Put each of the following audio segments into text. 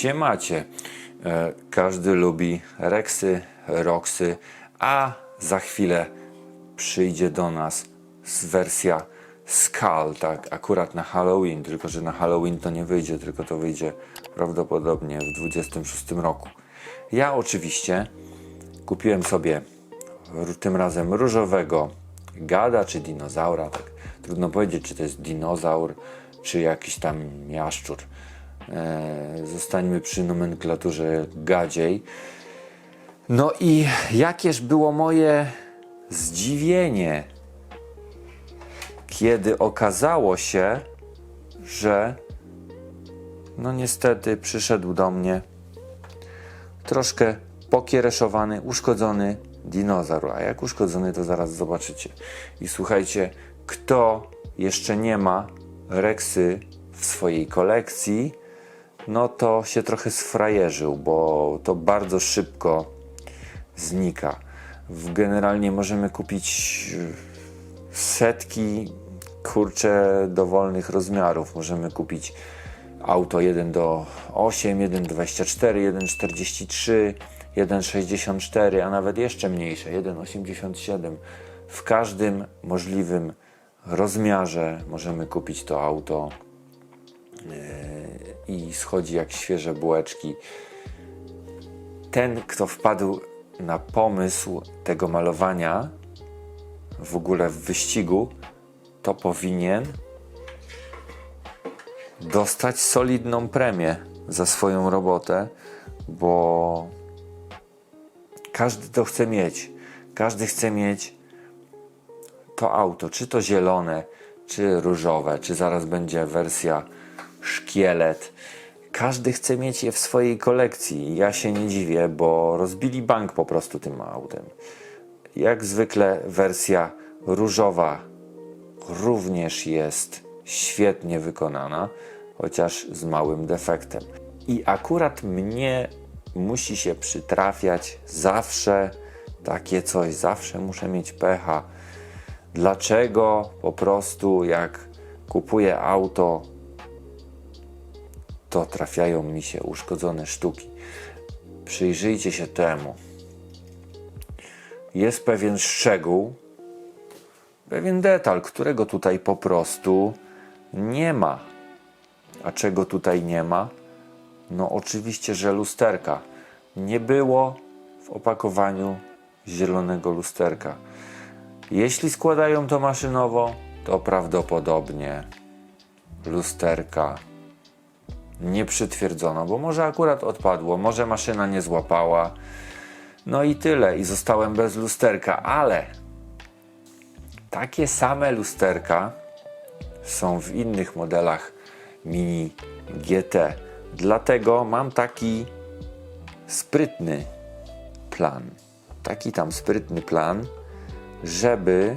macie, macie. E, Każdy lubi Rexy, Roxy, a za chwilę przyjdzie do nas wersja Skull, tak, akurat na Halloween, tylko że na Halloween to nie wyjdzie, tylko to wyjdzie prawdopodobnie w 26 roku. Ja oczywiście kupiłem sobie tym razem różowego gada czy dinozaura, tak trudno powiedzieć, czy to jest dinozaur, czy jakiś tam jaszczur. Eee, zostańmy przy nomenklaturze gadziej. No i jakież było moje zdziwienie, kiedy okazało się, że no niestety przyszedł do mnie troszkę pokiereszowany, uszkodzony dinozaur. A jak uszkodzony, to zaraz zobaczycie. I słuchajcie, kto jeszcze nie ma Rexy w swojej kolekcji, no to się trochę sfrajerzył, bo to bardzo szybko znika. Generalnie możemy kupić e, setki kurcze dowolnych rozmiarów. Możemy kupić auto 1 do 8, 1 do 24, 1 43, 1 64, a nawet jeszcze mniejsze 1 87. W każdym możliwym rozmiarze możemy kupić to auto e, i schodzi jak świeże bułeczki. Ten, kto wpadł na pomysł tego malowania w ogóle w wyścigu, to powinien dostać solidną premię za swoją robotę, bo każdy to chce mieć. Każdy chce mieć to auto, czy to zielone, czy różowe, czy zaraz będzie wersja szkielet. Każdy chce mieć je w swojej kolekcji. Ja się nie dziwię, bo rozbili bank po prostu tym autem. Jak zwykle wersja różowa również jest świetnie wykonana, chociaż z małym defektem. I akurat mnie musi się przytrafiać zawsze takie coś, zawsze muszę mieć pecha. Dlaczego po prostu jak kupuję auto, to trafiają mi się uszkodzone sztuki. Przyjrzyjcie się temu. Jest pewien szczegół, pewien detal, którego tutaj po prostu nie ma. A czego tutaj nie ma? No oczywiście, że lusterka. Nie było w opakowaniu zielonego lusterka. Jeśli składają to maszynowo, to prawdopodobnie lusterka nie przytwierdzono, bo może akurat odpadło, może maszyna nie złapała. No i tyle, i zostałem bez lusterka, ale takie same lusterka są w innych modelach Mini GT. Dlatego mam taki sprytny plan. Taki tam sprytny plan, żeby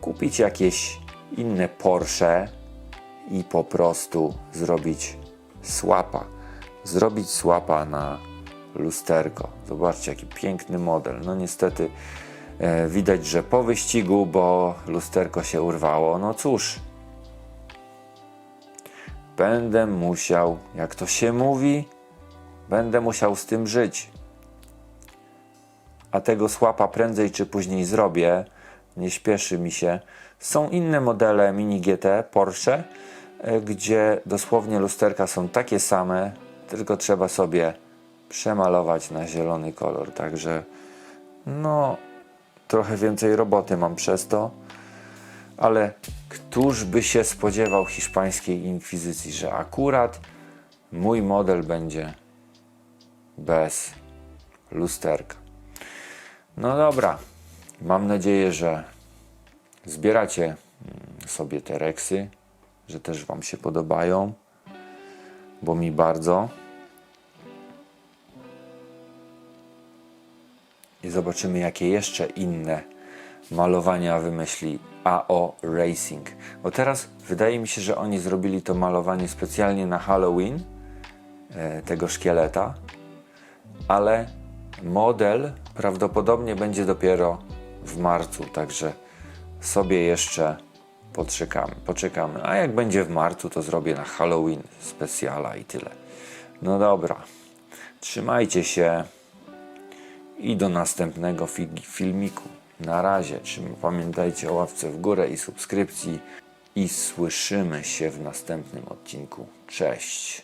kupić jakieś inne Porsche i po prostu zrobić słapa. Zrobić słapa na lusterko. Zobaczcie, jaki piękny model. No niestety e, widać, że po wyścigu, bo lusterko się urwało. No cóż, będę musiał, jak to się mówi, będę musiał z tym żyć. A tego słapa prędzej czy później zrobię. Nie śpieszy mi się. Są inne modele Mini GT Porsche, gdzie dosłownie lusterka są takie same, tylko trzeba sobie przemalować na zielony kolor. Także no, trochę więcej roboty mam przez to, ale któż by się spodziewał hiszpańskiej inkwizycji, że akurat mój model będzie bez lusterka. No dobra, mam nadzieję, że zbieracie mm, sobie te reksy, że też Wam się podobają, bo mi bardzo. I zobaczymy, jakie jeszcze inne malowania wymyśli AO Racing. Bo teraz wydaje mi się, że oni zrobili to malowanie specjalnie na Halloween e, tego szkieleta, ale model prawdopodobnie będzie dopiero w marcu, także sobie jeszcze poczekamy, poczekamy. A jak będzie w marcu, to zrobię na Halloween specjala i tyle. No dobra. Trzymajcie się i do następnego fi- filmiku. Na razie. Pamiętajcie o łapce w górę i subskrypcji. I słyszymy się w następnym odcinku. Cześć.